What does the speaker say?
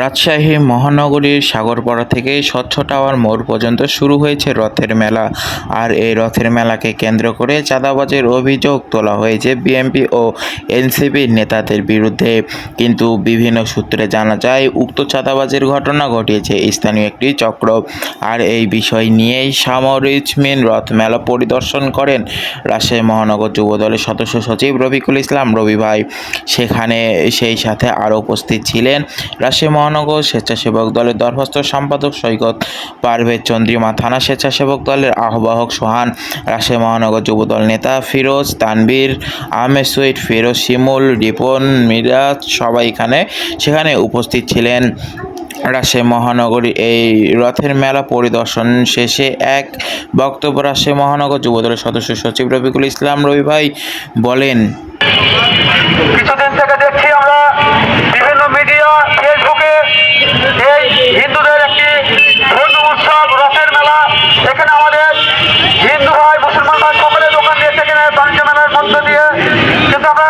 রাজশাহী মহানগরীর সাগরপাড়া থেকে স্বচ্ছ টাওয়ার মোড় পর্যন্ত শুরু হয়েছে রথের মেলা। আর এই রথের মেলাকে কেন্দ্র করে চাঁদাবাজের অভিযোগ তোলা হয়েছে বিএনপি ও এনসিপির নেতাদের বিরুদ্ধে। কিন্তু বিভিন্ন সূত্রে জানা যায়, উক্ত চাঁদাবাজের ঘটনা ঘটিয়েছে স্থানীয় একটি চক্র। আর এই বিষয় নিয়েই সামরিচমিন রথ মেলা পরিদর্শন করেন রাজশাহী মহানগর যুব দলের সদস্য সচিব রফিকুল ইসলাম রবি ভাই সেখানে সেই সাথে আরও উপস্থিত ছিলেন রাজশাহী মহানগর স্বেচ্ছাসেবক দলের দরখাস্ত সম্পাদক সৈকত পারভেজ চন্দ্রিমা, থানা স্বেচ্ছাসেবক দলের আহ্বায়ক সোহান, রাজশাহী মহানগর যুব দল নেতা ফিরোজ তানবীর আহমেদ সুইট ফিরোজ, শিমুল, রিপন, মিরাজ, সবাই এখানে, সেখানে উপস্থিত ছিলেন। রাজশাহী মহানগরী এই রথের মেলা পরিদর্শন শেষে এক বক্তব্য রাজশাহী মহানগর যুবদলের সদস্য সচিব রফিকুল ইসলাম রবি ভাই বলেন, কিছুদিন থেকে কিন্তু আমরা